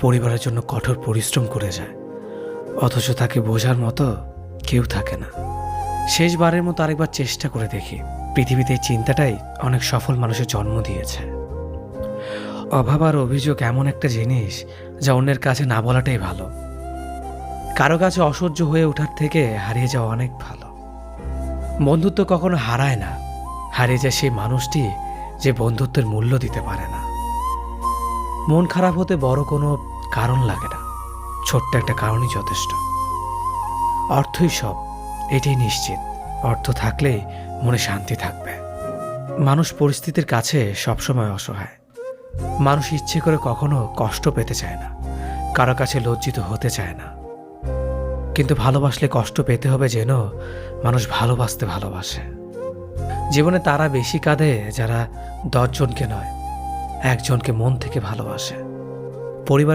পরিবারের জন্য কঠোর পরিশ্রম করে যায়। অথচ তাকে বোঝার মতো কেউ থাকে না। শেষবারের মতো আরেকবার চেষ্টা করে দেখি, পৃথিবীতে এই চিন্তাটাই অনেক সফল মানুষের জন্ম দিয়েছে। অভাব আর অভিযোগ এমন একটা জিনিস যা অন্যের কাছে না বলাটাই ভালো। কারও কাছে অসহ্য হয়ে ওঠার থেকে হারিয়ে যাওয়া অনেক ভালো। বন্ধুত্ব কখনো হারায় না, হারিয়ে যায় সেই মানুষটি যে বন্ধুত্বের মূল্য দিতে পারে না। মন খারাপ হতে বড় কোনো কারণ লাগে না। ছোট্ট একটা কারণই যথেষ্ট। অর্থই সব, এটাই নিশ্চিত। অর্থ থাকলে মনে শান্তি থাকবে। মানুষ পরিস্থিতির কাছে সবসময় অসহায়। মানুষ ইচ্ছে করে কখনো কষ্ট পেতে চায় না। কারও কাছে লজ্জিত হতে চায় না। কিন্তু ভালোবাসলে কষ্ট পেতে হবে যেন মানুষ ভালোবাসতে ভালোবাসে। জীবনে তারা বেশি কাঁদে যারা দশজনকে নয় একজনকে মন থেকে ভালোবাসে। পরিবার